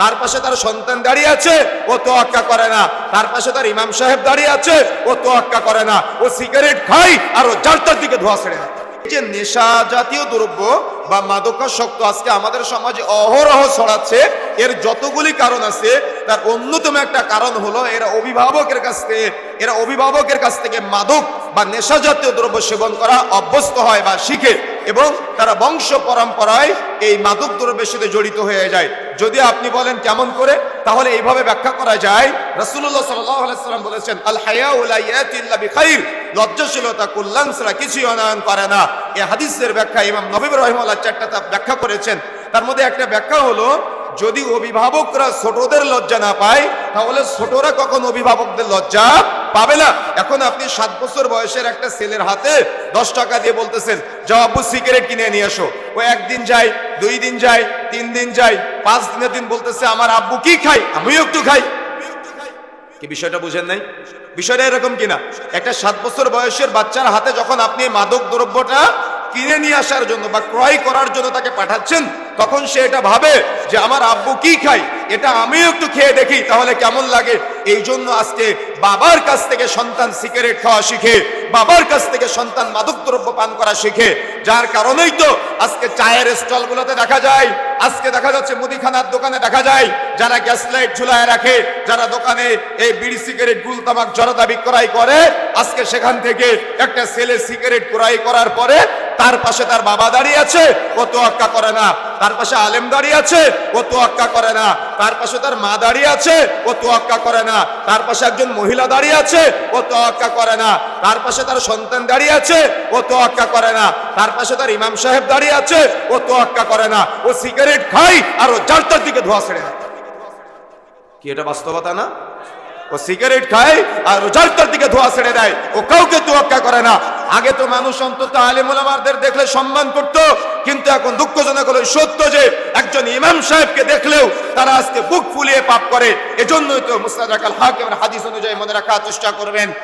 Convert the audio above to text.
তার পাশে তার সন্তান দাঁড়িয়ে আছে, ও তোয়াক্কা করে না। তার পাশে তার ইমাম সাহেব দাঁড়িয়ে আছে, ও তোয়াক্কা করে না। ও সিগারেট খায় আর ও জালটার দিকে ধোয়া ছেড়ে যে নেশা জাতীয় দ্রব্য বা মাদকাসক্ত আজকে আমাদের সমাজে অহরহ ছড়াচ্ছে, এর যতগুলি কারণ আছে, তার অন্যতম একটা কারণ হলো এরা অভিভাবকের কাছ থেকে, এরা অভিভাবকের কাছ থেকে মাদক বা নেশা জাতীয় দ্রব্য সেবন করা অভ্যস্ত হয় বা শিখে। এবং তারা বংশ পরম্পরায় এই মাদক দ্রব্যের সাথে জড়িত হয়ে যায়। যদি আপনি বলেন কেমন করে, তাহলে এইভাবে ব্যাখ্যা করা যায়। আলাইহি সাল্লাম বলেছেন আল হায়াউ লা ইয়াতি ইল্লা লজ্জাশীলতা, কল্যাণ ছাড়া কিছুই অনয়ন করে না। এই হাদিসের ব্যাখ্যা ইমাম নবী রহিমাল্লাহ চারটা তা ব্যাখ্যা করেছেন। তার মধ্যে একটা ব্যাখ্যা হলো, যদি অভিভাবকরা ছোটদের লজ্জা না পায়, তাহলে ছোটরা কখন অভিভাবকদের লজ্জা? পাবে না। এখন আপনি সাত বছর বয়সের একটা ছেলের হাতে দশ টাকা দিয়ে বলতেছেন, যাও আব্বু, সিগারেট কিনে নিয়ে আসো ও একদিন যায়, দুই দিন যায়, তিন দিন যায়, পাঁচ দিনের দিন বলতেছে, আমার আব্বু কি খাই আমিও একটু খাই। কি বিষয়টা বুঝেন নাই? বিষয়টা এরকম কিনা? একটা সাত বছর বয়সের বাচ্চার হাতে যখন আপনি মাদক দ্রব্যটা কিনে নিয়ে আসার জন্য বা ক্রয় করার জন্য তাকে পাঠাচ্ছেন, তখন সে এটা ভাবে যে, আমার আব্বু কি খাই এটা আমিও একটু খেয়ে দেখি, তাহলে কেমন লাগে? এই জন্য আজকে বাবার কাছ থেকে সন্তান সিগারেট খাওয়া শিখে, বাবার কাছ থেকে সন্তান মাদক দ্রব্য পান করা শিখে, যার কারণেই তো আজকে চায়ের স্টলগুলোতে দেখা যায়, আজকে দেখা যাচ্ছে মুদিখানার দোকানে দেখা যায়, যারা গ্যাস লাইট ঝুলায় রাখে, যারা দোকানে এই বিড়ি সিগারেট, গুল তামাক জরদা বিক্রয় করে, আজকে সেখান থেকে একটা ছেলে সিগারেট ক্রয় করার পরে তার পাশে তার বাবা দাঁড়িয়ে আছে, ও তোয়াক্কা করে না। তার পাশে আলেম দাঁড়িয়ে আছে, ও তোয়াক্কা করে না। তার পাশে তার মা দাঁড়িয়ে আছে, ও তোয়াক্কা করে না। তার পাশে একজন মহিলা দাঁড়িয়ে আছে, ও তোয়াক্কা করে না। তার পাশে তার সন্তান দাঁড়িয়ে আছে, ও তোয়াক্কা করে না। তার পাশে তার ইমাম সাহেব দাঁড়িয়ে আছে, ও তোয়াক্কা করে না। ও সিগারেট খায় আর ও জালটার দিকে ধোয়া ছেড়ে দেয়। কি এটা বাস্তবতা না? ও সিগারেট খায় আর ও জালটার দিকে ধোয়া ছেড়ে দেয়। ও কাউকে তোয়াক্কা করে না। আগে তো মানুষ অন্তত আলিমুলামারদের দেখলে সম্মান করত, কিন্তু এখন দুঃখজনক হলো সত্য যে একজন ইমাম সাহেবকে দেখলেও তারা আজকে বুক ফুলিয়ে পাপ করে। এজন্যই তো মুস্তাদাকাল হাকিমের হাদিস অনুযায়ী মনে রাখার চেষ্টা করবেন।